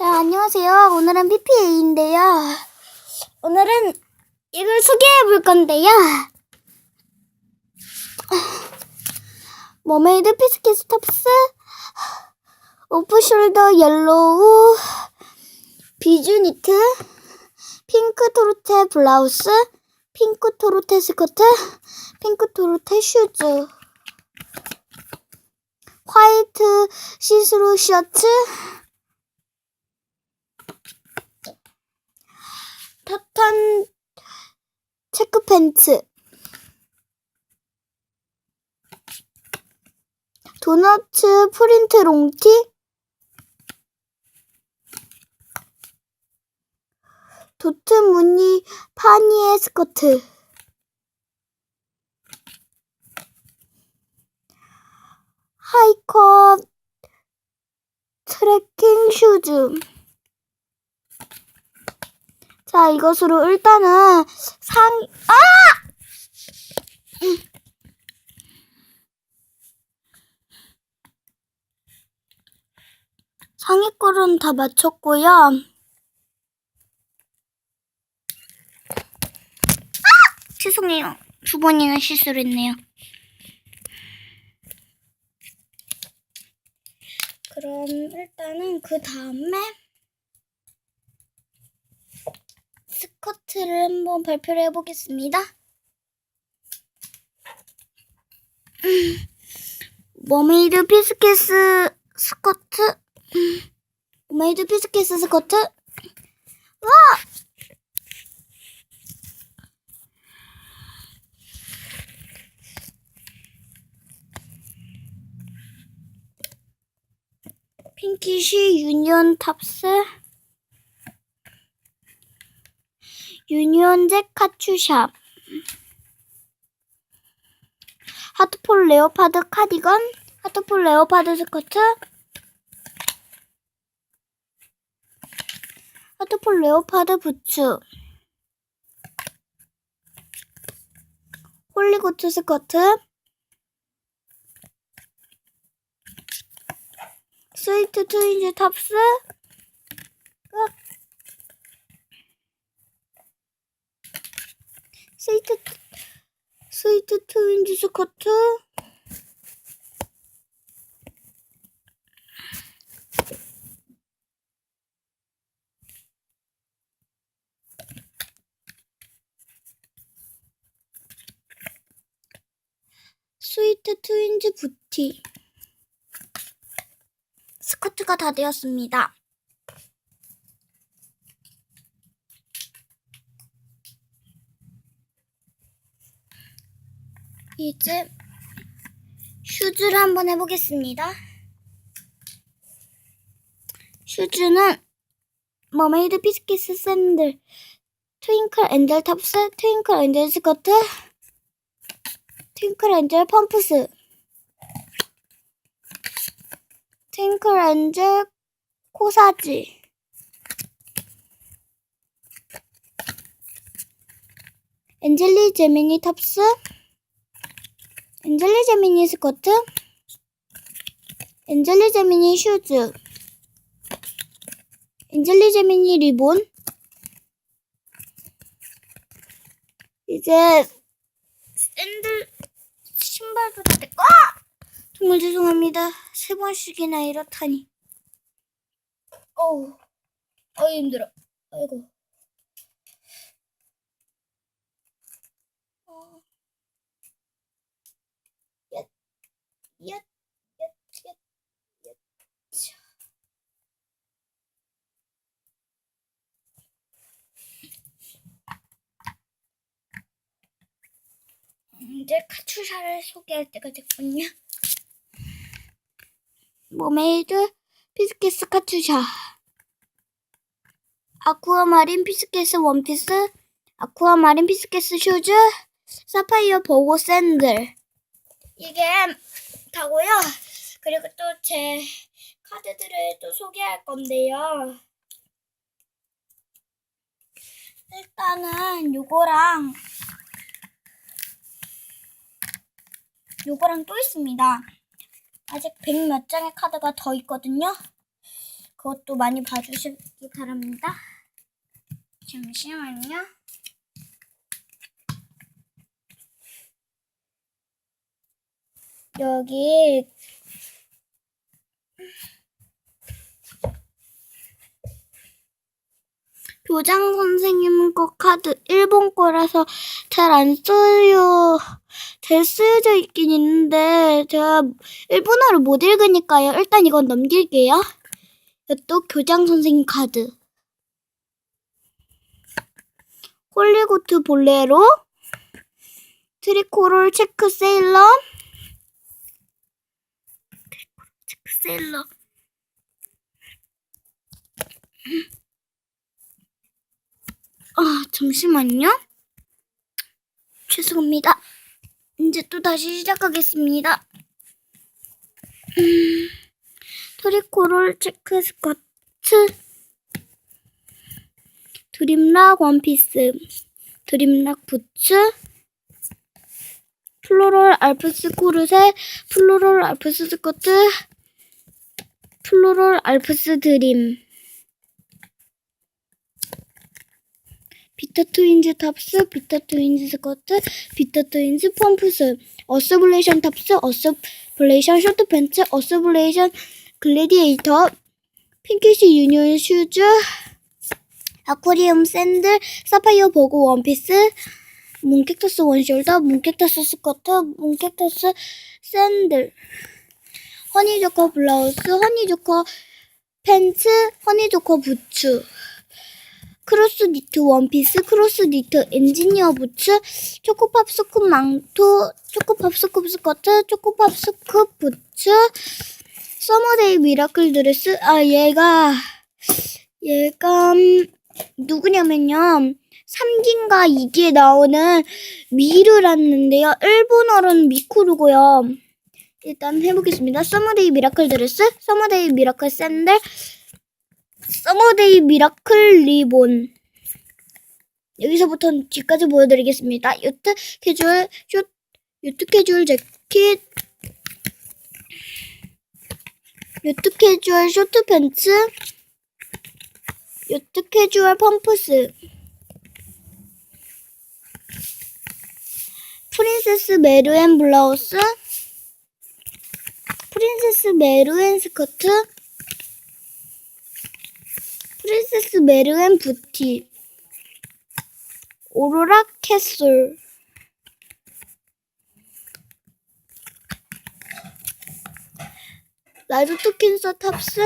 자, 안녕하세요. 오늘은 PPA인데요. 오늘은 이걸 소개해 볼 건데요. 머메이드 피스켓 탑스 오프숄더 옐로우 비주 니트 핑크 토르테 블라우스 핑크 토르테 스커트 핑크 토르테 슈즈 화이트 시스루 셔츠 타탄 체크 팬츠. 도너츠 프린트 롱티. 도트 무늬 파니에 스커트. 하이컷 트레킹 슈즈 자 이것으로 일단은 상 아! 거는 다 맞췄고요. 아! 죄송해요. 두 번이나 실수를 했네요. 그럼 일단은 그 다음에 스커트를 한번 발표를 해보겠습니다. 음, 머메이드 피스케스 스커트 음, 머메이드 피스케스 스커트 와! 핑키쉬 유니온 탑스 유니온잭 카츄샵. 하트폴 레오파드 카디건 하트폴 레오파드 스커트 하트폴 레오파드 부츠 홀리고트 스커트 스위트 트윈즈 탑스 스위트 스위트 트윈즈 스커트 스위트 트윈즈 부티 스커트가 다 되었습니다. 이제 슈즈를 한번 해보겠습니다. 슈즈는 머메이드 피스키스 샌들 트윙클 엔젤 탑스 트윙클 엔젤 스커트 트윙클 엔젤 펌프스 트윙클 엔젤 코사지 엔젤리 제미니 탑스 엔젤리 제미니 스커트 엔젤리 제미니 슈즈 엔젤리 제미니 리본. 이제 샌들 신발도 다 됐고! 아! 정말 죄송합니다. 세 번씩이나 이렇다니. 어우 어우 힘들어. 아이고 어. 얏, 얏, 얏, 얏, 얏. 차. 이제 카투샤를 소개할 때가 됐군요. 머메이드 피스케스 카투샤 아쿠아마린 피스케스 원피스 아쿠아마린 피스케스 슈즈 사파이어 보고 샌들 이게 다고요. 그리고 또 제 카드들을 또 소개할 건데요. 일단은 요거랑 요거랑 또 있습니다. 아직 100몇 장의 카드가 더 있거든요. 그것도 많이 봐주시기 바랍니다. 잠시만요. 여기 교장 선생님 거 카드 일본 거라서 잘 안 써요. 잘 쓰여져 있긴 있는데 제가 일본어를 못 읽으니까요. 일단 이건 넘길게요. 또 교장 선생님 카드. 홀리고트 볼레로 트리코롤 체크 세일러 트리코롤 세일러. 아 잠시만요. 죄송합니다. 이제 또 다시 시작하겠습니다. 음, 트리코롤 체크 스커트. 드림락 원피스, 드림락 부츠, 플로럴 알프스 코르셋, 플로럴 알프스 스커트, 플로럴 알프스 드림, 비타 트윈즈 탑스, 비타 트윈즈 스커트, 비타 트윈즈 펌프스, 어스블레이션 탑스, 어스블레이션 쇼트 팬츠, 어스블레이션 글래디에이터, 핑키시 유니온 슈즈, 아쿠리움 샌들, 사파이어 버그 원피스, 몽캡터스 원숄더, 몽캡터스 스커트, 몽캡터스 샌들, 허니조커 블라우스, 허니조커 팬츠, 허니조커 부츠, 크로스 니트 원피스, 크로스 니트 엔지니어 부츠, 초코팝 스쿱 망토, 초코팝 스쿱 스커트, 초코팝 스쿱 부츠, 서머데이 미라클 드레스, 아, 얘가, 얘가, 음, 누구냐면요. 3기인가 2기에 나오는 미르라는데요. 일본어로는 미쿠르고요. 일단 해보겠습니다. 서머데이 미라클 드레스, 서머데이 미라클 샌들, 서머데이 미라클 리본. 여기서부터 뒤까지 보여드리겠습니다. 요트 캐주얼 쇼, 요트 캐주얼 재킷, 요트 캐주얼 쇼트 팬츠, 요트 캐주얼 펌프스 프린세스 메르엔 블라우스 프린세스 메르엔 스커트 프린세스 메르엔 부티 오로라 캐슬 라조트 킨서 탑스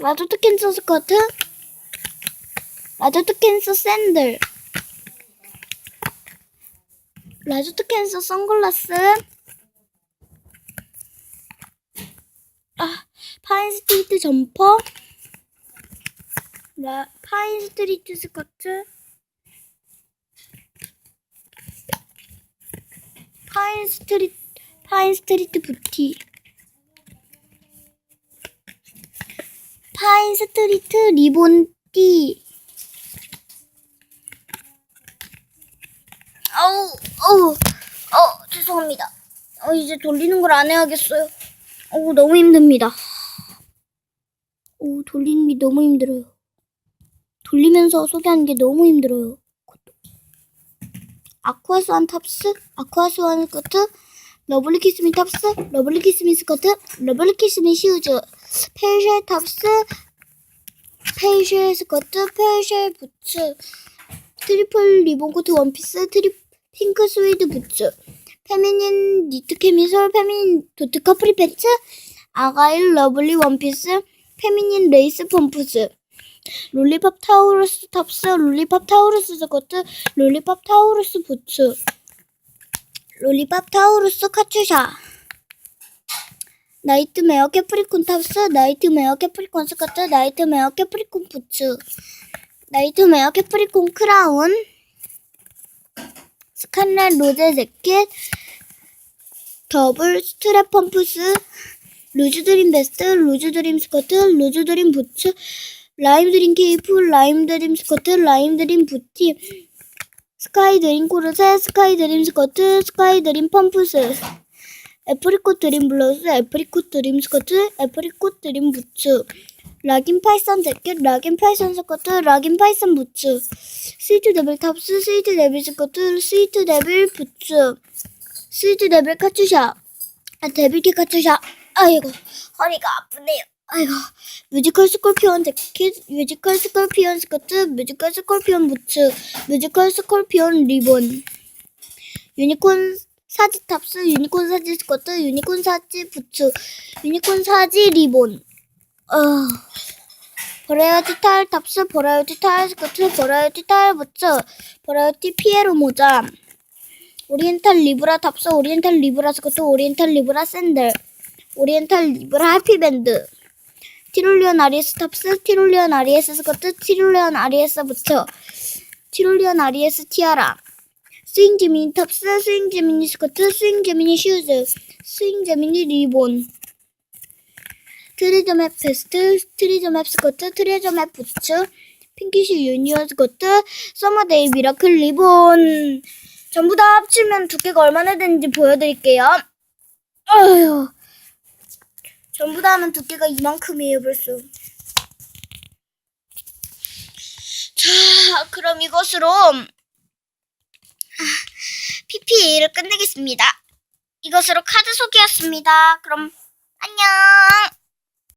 라조트 캔서 스커트 라조트 캔서 샌들. 라조트 캔서 선글라스 아 파인 스트리트 점퍼 라, 파인 스트리트 스커트 파인 스트리트 파인 스트리트 부티 파인 스트리트 리본 띠. 아우, 어우, 어, 죄송합니다. 어, 이제 돌리는 걸 안 해야겠어요. 어우, 너무 힘듭니다. 오, 돌리는 게 너무 힘들어요. 돌리면서 소개하는 게 너무 힘들어요. 아쿠아스완 탑스, 아쿠아스완 스커트, 러블리 키스미 탑스, 러블리 키스미 스커트, 러블리 키스미 슈즈, 페이셜 탑스, 페이셜 스커트, 페이셜 부츠, 트리플 리본 코트 원피스, 트리 핑크 스웨이드 부츠, 페미닌 니트 캐미솔, 페미닌 도트 커플리 팬츠, 아가일 러블리 원피스, 페미닌 레이스 펌프스, 롤리팝 타우루스 탑스, 롤리팝 타우루스 스커트, 롤리팝 타우루스 부츠, 롤리팝 타우루스 카츄샤, 나이트메어 캐프리콘 탑스, 나이트메어 캐프리콘 스커트, 나이트메어 캐프리콘 부츠, 나이트메어 캐프리콘 크라운, 스칼렛 로제 재킷, 더블 스트랩 펌프스, 루즈드림 베스트, 루즈드림 스커트, 루즈드림 부츠, 라임드림 케이프, 라임드림 스커트, 라임드림 부티, 스카이드림 코르셋, 스카이드림 스커트, 스카이드림 펌프스, 애프리콧 드림 블러스, 애프리콧 드림 스커트, 애프리콧 드림 부츠, 락인 파이썬 재킷, 락인 파이썬 스커트, 락인 파이썬 부츠, 스위트 데빌 탑스, 스위트 데빌 스커트, 스위트 데빌 부츠, 스위트 데빌 카투샤, 아, 데빌티 카투샤. 아이고, 허리가 아프네요. 아이고, 뮤지컬 스콜피온 재킷, 뮤지컬 스콜피온 스커트, 뮤지컬 스콜피온 부츠, 뮤지컬 스콜피온 리본, 유니콘 사지 탑스, 유니콘 사지 스커트, 유니콘 사지 부츠, 유니콘 사지 리본. 어, 버라이어티 타일 탑스, 버라이어티 타일 스커트, 버라이어티 타일 부츠, 버라이어티 피에로 모자, 오리엔탈 리브라 탑스, 오리엔탈 리브라 스커트, 오리엔탈 리브라 샌들, 오리엔탈 리브라 해피밴드, 티롤리온 아리에스 탑스, 티롤리온 아리에스 스커트, 티롤리온 아리에스 부츠, 티롤리온 아리에스 티아라, 스윙 제미니 탑스, 스윙 제미니 스커트, 스윙 제미니 슈즈, 스윙 제미니 리본, 트레저 맵 베스트, 트레저 맵 스커트, 트레저 맵 부츠, 핑키시 유니언 스커트, 서머데이 미라클 리본. 전부 다 합치면 두께가 얼마나 되는지 보여드릴게요. 아휴. 전부 다 하면 두께가 이만큼이에요, 벌써. 자, 그럼 이것으로 PPA를 끝내겠습니다. 이것으로 카드 소개였습니다. 그럼 안녕.